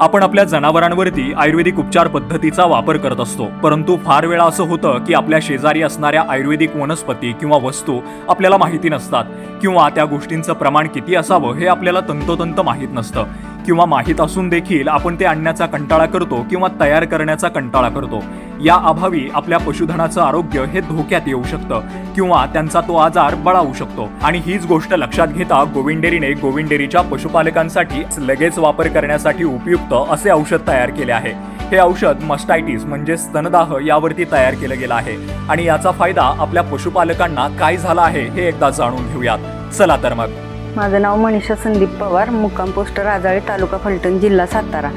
आपण आपल्या जनावरांवरती आयुर्वेदिक उपचार पद्धतीचा वापर करत असतो. परंतु फार वेळा असं होतं की आपल्या शेजारी असणाऱ्या आयुर्वेदिक वनस्पती किंवा वस्तू आपल्याला माहिती नसतात किंवा त्या गोष्टींचं प्रमाण किती असावं हे आपल्याला तंतोतंत माहीत नसतं. किंवा माहीत असून देखील आपण ते आणण्याचा कंटाळा करतो किंवा तयार करण्याचा कंटाळा करतो. या अभावी आपल्या पशुधनाचं आरोग्य हे धोक्यात येऊ शकतं किंवा त्यांचा तो आजार बळावू शकतो. आणि हीच गोष्ट लक्षात घेता गोविंडेरीने गोविंडेरीच्या पशुपालकांसाठी लगेच वापर करण्यासाठी उपयुक्त असे औषध तयार केले आहे. हे औषध मस्टायटिस म्हणजे स्तनदाह यावरती तयार केलं गेलं आहे. आणि याचा फायदा आपल्या पशुपालकांना काय झाला आहे हे एकदा जाणून घेऊयात. चला तर मग. माझं नाव मनीषा संदीप पवार मुक्काम पोस्ट राजाळे तालुका फलटण जिल्हा सातारा.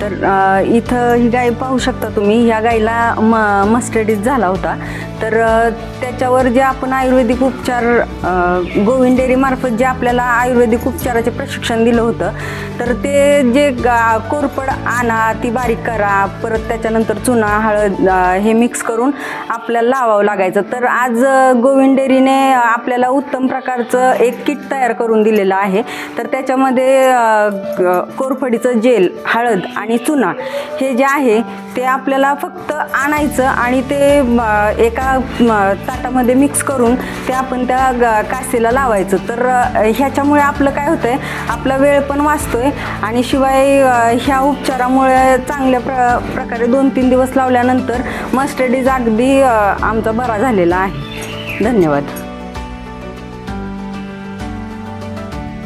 तर इथं ही गाय पाहू शकता तुम्ही. ह्या गायीला म मस्टडीज झाला होता. तर त्याच्यावर जे आपण आयुर्वेदिक उपचार गोविंद डेअरीमार्फत जे आपल्याला आयुर्वेदिक उपचाराचे प्रशिक्षण दिलं होतं तर ते जे गा कोरपड आणा ती बारीक करा परत त्याच्यानंतर चुना हळद हे मिक्स करून आपल्याला लावावं लागायचं. तर आज गोविंद डेअरीने आपल्याला उत्तम प्रकारचं एक किट तयार करून दिलेलं आहे. तर त्याच्यामध्ये कोरफडीचं जेल हळद आणि आणि चुना हे जे आहे ते आपल्याला फक्त आणायचं आणि ते एका ताटामध्ये मिक्स करून ते आपण त्या ग- कासेला लावायचं. तर ह्याच्यामुळे आपलं काय होतं आहे आपला वेळ पण वाचतो आहे आणि शिवाय ह्या उपचारामुळे चांगल्या प्र प्रकारे दोन तीन दिवस लावल्यानंतर मस्टडीज अगदी आमचा बरा झालेला आहे. धन्यवाद.